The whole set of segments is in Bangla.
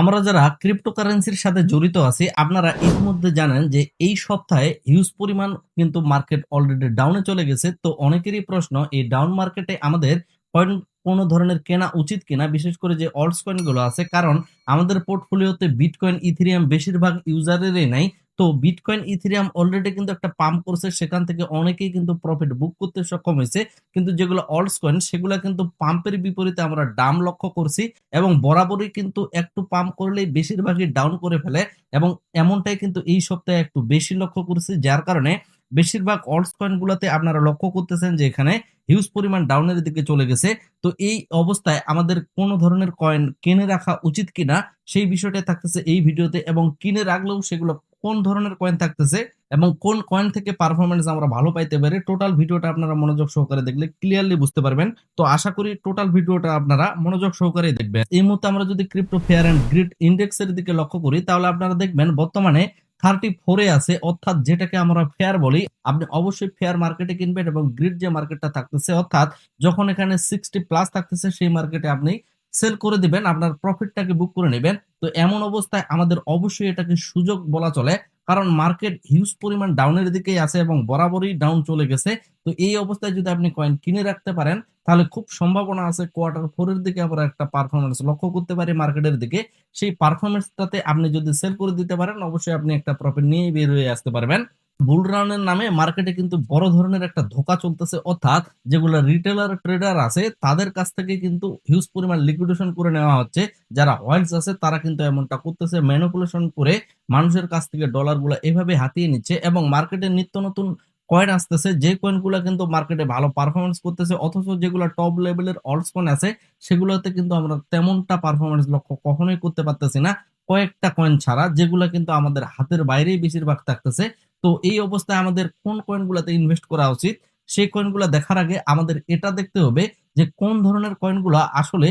আমরা যারা ক্রিপ্টোকারেন্সির সাথে জড়িত আছি, আপনারা ইতিমধ্যে জানেন যে এই সপ্তাহে হিউজ পরিমাণ কিন্তু মার্কেট অলরেডি ডাউনে চলে গেছে। তো অনেকেরই প্রশ্ন, এই ডাউন মার্কেটে আমাদের কয়েন কোনো ধরনের কেনা উচিত কিনা, বিশেষ করে যে অল্টস কয়েনগুলো আছে, কারণ আমাদের পোর্টফোলিওতে বিটকয়েন ইথেরিয়াম বেশিরভাগ ইউজারেরই নাই, তো বিটকয়েন ইথেরিয়াম অলরেডি কিন্তু একটা পাম্প করছে, সেখান থেকে অনেকেই কিন্তু প্রফিট বুক করতে সক্ষম হয়েছে, কিন্তু যেগুলো অল্টস কয়েন সেগুলো কিন্তু পাম্পের বিপরীতে আমরা ডাম লক্ষ্য করছি এবং বরাবরই কিন্তু একটু পাম্প করলেই বেশিরভাগই ডাউন করে ফেলে এবং এমনটাই কিন্তু এই সপ্তাহে একটু বেশি লক্ষ্য করছি, যার কারণে বেশিরভাগ অল্টস কয়েন গুলোতে আপনারা লক্ষ্য করতেছেন যে এখানে হিউজ পরিমাণ ডাউনের দিকে চলে গেছে। তো এই অবস্থায় আমাদের কোন ধরনের কয়েন কিনে রাখা উচিত কিনা সেই বিষয়টা থাকতেছে এই ভিডিওতে এবং কিনে রাখলেও সেগুলো কোন ধরনের কয়েন থাকতেছে এবং কোন কয়েন থেকে পারফরমেন্স আমরা ভালো পাইতে পারি টোটাল ভিডিওটা আপনারা মনোযোগ সহকারে দেখলে ক্লিয়ারলি বুঝতে পারবেন। তো আশা করি টোটাল ভিডিওটা আপনারা মনোযোগ সহকারে দেখবেন। এই মুহূর্তে আমরা যদি crypto fear and greed index এর দিকে লক্ষ্য করি তাহলে আপনারা দেখবেন বর্তমানে থার্টি ফোরে আছে, অর্থাৎ যেটাকে আমরা ফেয়ার বলি, আপনি অবশ্যই ফেয়ার মার্কেটে কিনবেন এবং গ্রিড যে মার্কেটটা থাকতেছে, অর্থাৎ যখন এখানে সিক্সটি প্লাস থাকতেছে, সেই মার্কেটে আপনি সেল করে দিবেন, আপনার প্রফিটটাকে বুক করে নেবেন। তো এমন অবস্থায় আমাদের অবশ্যই এটাকে সুযোগ বলা চলে। কারণ মার্কেট হিউজ পরিমাণ ডাউনের দিকেই আছে এবং বরাবরই ডাউন চলে গেছে। তো এই অবস্থায় যদি আপনি কয়েন কিনে রাখতে পারেন, তাহলে খুব সম্ভাবনা আছে কোয়ার্টার ফোরের দিকে আবার একটা পারফরমেন্স লক্ষ্য করতে পারি মার্কেটের দিকে। সেই পারফরমেন্সটাতে আপনি যদি সেল করে দিতে পারেন, অবশ্যই আপনি একটা প্রফিট নিয়ে বের হয়ে আসতে পারবেন। বুল রানের নামে মার্কেটে কিন্তু বড় ধরনের একটা ধোকা চলতেছে। অর্থাৎ যেগুলো রিটেলার ট্রেডার আছে, তাদের কাছ থেকে কিন্তু হিউজ পরিমাণ লিকুইডেশন করে নেওয়া হচ্ছে। যারা অয়েলস আছে, তারা কিন্তু এমনটা করতেছে ম্যানিপুলেশন করে মানুষের কাছ থেকে ডলারগুলো এভাবে হাতিয়ে নিচ্ছে এবং মার্কেটে নিত্য নতুন কয়েন আসতেছে। যে কয়েনগুলা কিন্তু মার্কেটে ভালো পারফরমেন্স করতেছে, অথচ যেগুলো টপ লেভেলের অল্টস কয়েন আছে, সেগুলোতে কিন্তু আমরা তেমনটা পারফরমেন্স লক্ষ্য কখনোই করতে পারতেছি না। কয়েকটা কয়েন ছাড়া, যেগুলো কিন্তু আমাদের হাতের বাইরেই বেশিরভাগ থাকতেছে। তো এই অবস্থায় আমাদের কোন কয়েনগুলোতে ইনভেস্ট করা উচিত? সেই কয়েনগুলো দেখার আগে আমাদের এটা দেখতে হবে যে কোন ধরনের কয়েনগুলো আসলে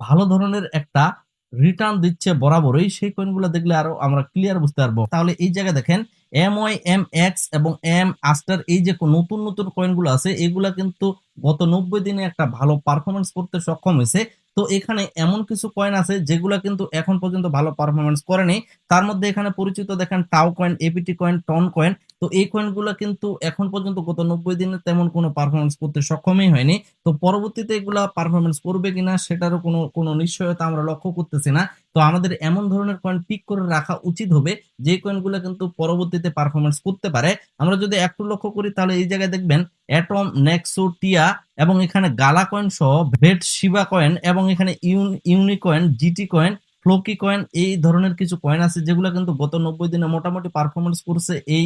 ভালো ধরনের একটা রিটার্ন দিচ্ছে বরাবরই, সেই কয়েনগুলো দেখলে আরও আমরা ক্লিয়ার বুঝতে পারব। তাহলে এই জায়গায় দেখেন এম ওয়াই এম এক্স এবং এম আস্টার এই যে নতুন নতুন কয়েনগুলো আছে, এগুলা কিন্তু গত নব্বই দিনে একটা ভালো পারফরমেন্স করতে সক্ষম হয়েছে। তো এখানে এমন কিছু কয়েন আছে যেগুলো কিন্তু এখন পর্যন্ত ভালো পারফরমেন্স করেনি। তার মধ্যে এখানে পরিচিত দেখেন TAO coin APT coin TON coin তো এই কয়েনগুলো কিন্তু এখন পর্যন্ত গত নব্বই দিনে তেমন কোনো পারফরমেন্স করতে সক্ষমই হয়নি। তো পরবর্তীতে এগুলা পারফরমেন্স করবে কিনা সেটারও কোনো কোনো নিশ্চয়তা আমরা লক্ষ্য করতেছি না। তো আমাদের এমন ধরনের কয়েন পিক করে রাখা উচিত হবে যে কয়েনগুলো কিন্তু পরবর্তীতে পারফরমেন্স করতে পারে। আমরা যদি একটু লক্ষ্য করি তাহলে এই জায়গায় দেখবেন অ্যাটম নেক্সো টিয়া এবং এখানে গালা কয়েন সহ ভেট শিবা কয়েন এবং এখানে Yoon UNI coin GT coin Floki coin এই ধরনের কিছু কয়েন আছে যেগুলো কিন্তু গত নব্বই দিনে মোটামুটি পারফরমেন্স করছে। এই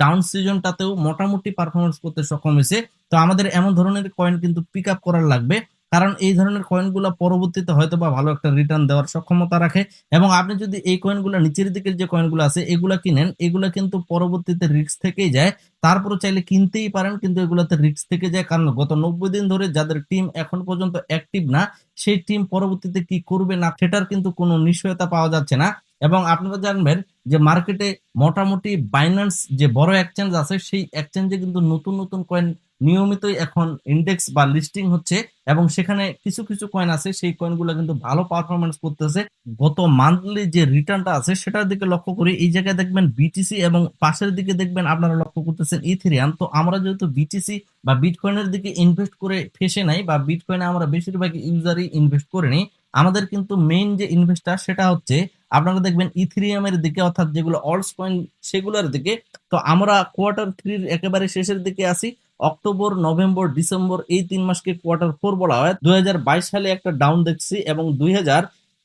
ডাউন সিজনটাতেও মোটামুটি পারফরমেন্স করতে সক্ষম হয়েছে। তো আমাদের এমন ধরনের কয়েন কিন্তু পিক আপ করার লাগবে। কারণ এই ধরনের কয়েনগুলো পরবর্তীতে হয়তো বা ভালো একটা রিটার্ন দেওয়ার সক্ষমতা রাখে এবং আপনি যদি এই কয়েনগুলো নিচের দিকের যে কয়েনগুলো আছে এগুলা কিনেন, এগুলা কিন্তু পরবর্তীতে রিস্ক থেকেই যায়। তারপরে চাইলে কিনতেই পারেন, কিন্তু এগুলোতে রিস্ক থেকে যায়। কারণ গত নব্বই দিন ধরে যাদের টিম এখন পর্যন্ত অ্যাক্টিভ না, সেই টিম পরবর্তীতে কি করবে না সেটার কিন্তু কোনো নিশ্চয়তা পাওয়া যাচ্ছে না। এবং আপনারা জানবেন যে মার্কেটে মোটামুটি বাইন্যান্স যে বড় এক্সচেঞ্জ আছে, সেই এক্সচেঞ্জে কিন্তু নতুন নতুন কয়েন নিয়মিতই এখন ইন্ডেক্স বা লিস্টিং হচ্ছে এবং সেখানে কিছু কিছু কয়েন আছে, সেই কয়েনগুলো কিন্তু ভালো পারফরমেন্স করতেছে। গত মান্থলি যে রিটার্নটা আছে, সেটার দিকে লক্ষ্য করি। এই জায়গায় দেখবেন বিটিসি এবং পাশের দিকে দেখবেন আপনারা লক্ষ্য করতেছেন ইথেরিয়াম তো আমরা যেহেতু বিটিসি বা বিটকয়েনের দিকে ইনভেস্ট করে ফেসে নাই বা বিটকয়েনে আমরা বেশিরভাগ ইউজারই ইনভেস্ট করিনি আমাদের কিন্তু মেইন যে ইনভেস্টার সেটা হচ্ছে আপনারা দেখবেন ইথেরিয়ামের দিকে অর্থাৎ যেগুলো অল্টস কয়েন সেগুলোর দিকে। তো আমরা কোয়ার্টার থ্রির একেবারে শেষের দিকে আসি অক্টোবর, নভেম্বর, ডিসেম্বর এই তিন মাসকে কোয়ার্টার ফোর বলা হয়। দুই হাজার বাইশ সালে একটা ডাউন দেখছি এবং দুই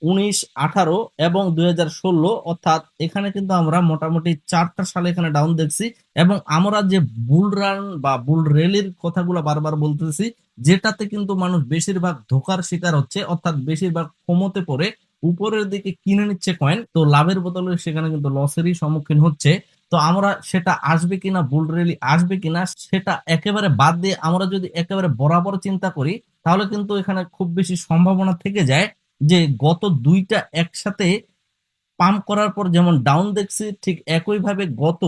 উনিশ, আঠারো এবং দুই হাজার ষোলো, অর্থাৎ এখানে কিন্তু আমরা মোটামুটি চারটা সালে এখানে ডাউন দেখছি এবং আমরা যে বুল রান বা বুল রেলির কথাগুলো বারবার বলতেছি, যেটাতে কিন্তু মানুষ বেশিরভাগ ধোকার শিকার হচ্ছে, অর্থাৎ বেশিরভাগ ক্ষমতে পড়ে, উপরের দিকে কিনে নিচ্ছে কয়েন তো লাভের বদলে সেখানে কিন্তু লসেরই সম্মুখীন হচ্ছে। তো আমরা সেটা আসবে কিনা বুল রেলি আসবে কিনা, সেটা একেবারে বাদ দিয়ে আমরা যদি একেবারে বরাবর চিন্তা করি, তাহলে কিন্তু এখানে খুব বেশি সম্ভাবনা থেকে যায় যে গত দুইটা একসাথে পাম্প করার পর যেমন ডাউন দেখছি, ঠিক একইভাবে গত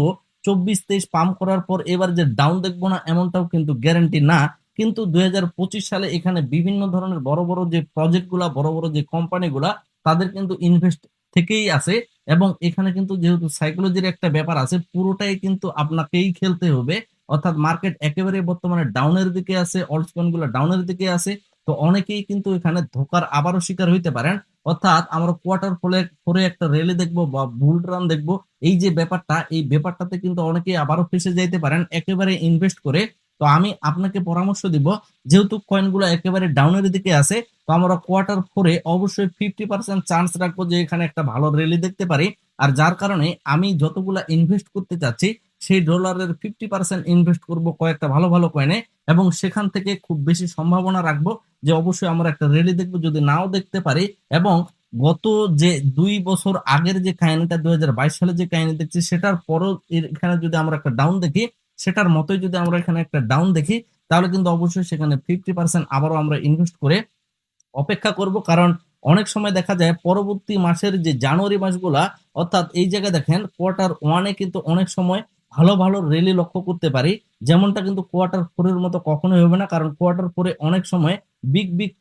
চব্বিশ তেইশ পাম্প করার পর এবার যে ডাউন দেখব না, এমনটাও কিন্তু গ্যারান্টি না। কিন্তু দুই হাজার পঁচিশ সালে এখানে বিভিন্ন ধরনের বড় বড় যে প্রজেক্টগুলা, বড় বড় যে কোম্পানিগুলা তাদের কিন্তু ইনভেস্ট থেকেই আছে এবং এখানে কিন্তু যেহেতু সাইকোলজির একটা ব্যাপার আছে, পুরোটাই কিন্তু আপনাকেই খেলতে হবে। অর্থাৎ মার্কেট একেবারে বর্তমানে ডাউনের দিকে আছে অল্টকয়েনগুলো ডাউনের দিকে আছে। তো অনেকেই কিন্তু এখানে ধোকার আবারও শিকার হইতে পারেন। অর্থাৎ আমরা কোয়ার্টার ফলে পরে একটা র্যালি দেখব বা বুল রান দেখব। এই যে ব্যাপারটা, এই ব্যাপারটাতে কিন্তু অনেকেই আবারও ফেসে যাইতে পারেন। একেবারে ইনভেস্ট করে তো আমি আপনাকে পরামর্শ দিব, যেহেতু কয়েনগুলো একেবারে ডাউনের দিকে আছে, তো আমরা কোয়ার্টার ফোরে অবশ্যই ফিফটি পার্সেন্ট চান্স রাখব যে এখানে একটা ভালো র্যালি দেখতে পারি। আর যার কারণে আমি যতগুলা ইনভেস্ট করতে চাচ্ছি, সেই ডলারের ফিফটি পার্সেন্ট ইনভেস্ট করব কয়েকটা ভালো ভালো কয়েনে এবং সেখান থেকে খুব বেশি সম্ভাবনা রাখব যে অবশ্যই আমরা একটা র্যালি দেখব যদি নাও দেখতে পারি এবং গত যে দুই বছর আগের যে কাহিনীটা, দুই সালে যে কাহিনী দেখছি, সেটার পরও এখানে যদি আমরা একটা ডাউন দেখি সেটার মতোই যদি আমরা এখানে একটা ডাউন দেখি, তাহলে কিন্তু অবশ্যই সেখানে ফিফটি পার্সেন্ট আবারও আমরা ইনভেস্ট করে অপেক্ষা করব। কারণ অনেক সময় দেখা যায় পরবর্তী মাসের যে জানুয়ারি মাসগুলা, অর্থাৎ এই জায়গায় দেখেন কোয়ার্টার ওয়ানে কিন্তু অনেক সময় ভালো ভালো রেলি লক্ষ্য করতে পারি। যেমনটা কিন্তু কোয়ার্টার ফোরের মতো কখনোই হবে না, কারণ কোয়ার্টার ফোরে অনেক সময় বিগ বিগ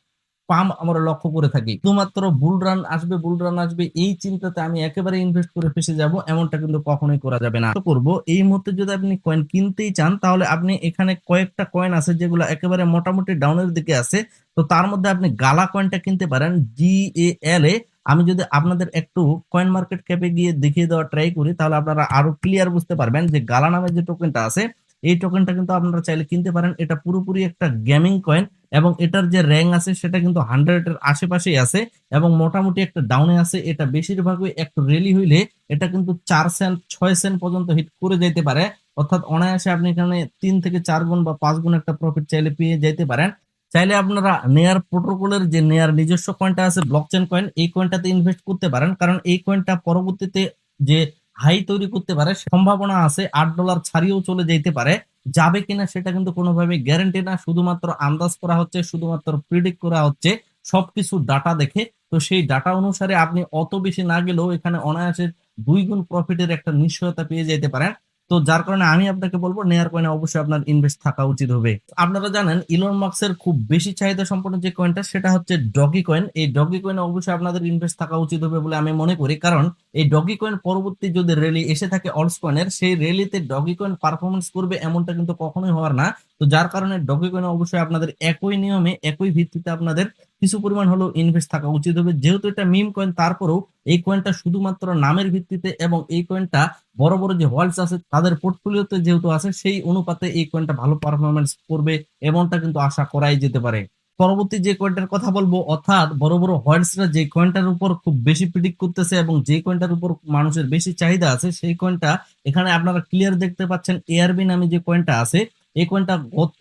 পাম আমরা লক্ষ্য করে থাকি। শুধুমাত্র বুল রান আসবে বুল রান আসবে, এই চিন্তাতে আমি একেবারে ইনভেস্ট করে ফেসে যাব, এমনটা কিন্তু কখনোই করা যাবে না। করব এই মুহূর্তে যদি আপনি কয়েন কিনতেই চান, তাহলে আপনি এখানে কয়েকটা কয়েন আছে যেগুলো একেবারে মোটামুটি ডাউনের দিকে আছে। তো তার মধ্যে আপনি গালা কয়েনটা কিনতে পারেন জি এ এল এ। আমি যদি আপনাদের একটু কয়েন মার্কেট ক্যাপে গিয়ে দেখিয়ে দেওয়ার ট্রাই করি, তাহলে আপনারা আরও ক্লিয়ার বুঝতে পারবেন যে গালা নামের যে টোকেনটা আছে এই টোকেনটা কিন্তু আপনারা চাইলে কিনতে পারেন। এটা পুরোপুরি একটা গেমিং কয়েন এবং এটার যে র্যাঙ্ক আছে সেটা কিন্তু হান্ড্রেডের আশেপাশেই আছে এবং মোটামুটি একটা ডাউনে আছে। এটা বেশিরভাগই একটু রেলি হইলে এটা কিন্তু চার সেন্ট ছয় সেন্ট পর্যন্ত হিট করে যেতে পারে। অর্থাৎ অনায়াসে আপনি এখানে তিন থেকে চার গুণ বা পাঁচ গুণ একটা প্রফিট চাইলে পেয়ে যেতে পারেন। চাইলে আপনারা নেয়ার প্রোটোকলের যে নেয়ার নিজস্ব কয়েনটা আছে ব্লকচেন কয়েন এই কয়েনটাতে ইনভেস্ট করতে পারেন। কারণ এই কয়েনটা পরবর্তীতে যে হাই তৈরি করতে পারে সম্ভাবনা আছে, আট ডলার ছাড়িয়েও চলে যেতে পারে। যাবে কিনা সেটা কিন্তু কোনোভাবে গ্যারান্টি না, শুধুমাত্র আন্দাজ করা হচ্ছে, শুধুমাত্র প্রিডিক্ট করা হচ্ছে, সবকিছু ডাটা দেখে। তো সেই ডাটা অনুসারে আপনি অত বেশি না গেলেও এখানে অনায়াসে দুই গুণ প্রফিটের একটা নিশ্চয়তা পেয়ে যেতে পারেন। তো যার কারণে আমি আপনাকে বলব, নেয়ার কয়েনে অবশ্যই আপনার ইনভেস্ট থাকা উচিত হবে। আপনারা জানেন ইলন মার্কসের খুব বেশি চাহিদা সম্পন্ন যে কয়েনটা সেটা হচ্ছে ডগি কয়েন এই ডগি কয়েনে অবশ্যই আপনাদের ইনভেস্ট থাকা উচিত হবে বলে আমি মনে করি। কারণ এই ডগি কয়েন পরবর্তী যদি রেলি এসে থাকে অলস কয়েনের সেই রেলিতে ডগি কয়েন পারফরমেন্স করবে এমনটা কিন্তু কখনোই হওয়ার না। তো যার কারণে ডগি কয়েন অবশ্যই আপনাদের একই নিয়মে, একই ভিত্তিতে আপনাদের কিছু পরিমাণ হলেও ইনভেস্ট থাকা উচিত হবে। যেহেতু এটা মিম কয়েন তারপরেও এই কয়েনটা শুধুমাত্র নামের ভিত্তিতে এবং এই কয়েনটা বড় বড় যে হোয়াটস আছে, তাদের পোর্টফোলিওতে যেহেতু আছে, সেই অনুপাতে এই কয়েনটা ভালো পারফরমেন্স করবে এমনটা কিন্তু আশা করাই যেতে পারে। পরবর্তী যে কয়েনটার কথা বলব, অর্থাৎ বড় বড় হোয়াটসরা যে কয়েনটার উপর খুব বেশি প্রিডিক্ট করতেছে এবং যে কয়েনটার উপর মানুষের বেশি চাহিদা আছে, সেই কয়েনটা এখানে আপনারা ক্লিয়ার দেখতে পাচ্ছেন এআরবি নামে যে কয়েনটা আছে, এই কয়েনটা গত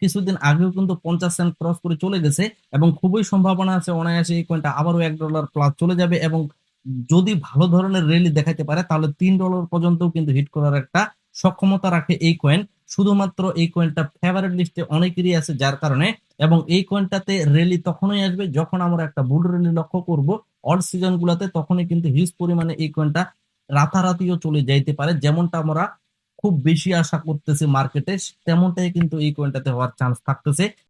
কিছুদিন আগেও কিন্তু পঞ্চাশ সেন্ট ক্রস করে চলে গেছে এবং খুবই সম্ভাবনা আছে অনায়াসে এই কয়েনটা আবারও এক ডলার প্লাস চলে যাবে এবং যদি ভালো ধরনের রেলি দেখাতে পারে, তাহলে তিন ডলার পর্যন্ত কিন্তু হিট করার একটা সক্ষমতা রাখে এই কয়েন শুধুমাত্র এই কয়েনটা ফেভারিট লিস্টে অনেকেরই আছে, যার কারণে এবং এই কয়েনটাতে রেলি তখনই আসবে যখন আমরা একটা বুল রেলি লক্ষ্য করব। অল সিজন গুলাতে তখনই কিন্তু হিউজ পরিমাণে এই কয়েনটা রাতারাতিও চলে যাইতে পারে। যেমনটা আমরা খুব বেশি আশা করতেছি মার্কেটে তেমনটাই কিন্তু এই কয়েনটাতে হওয়ার চান্স থাকতেছে।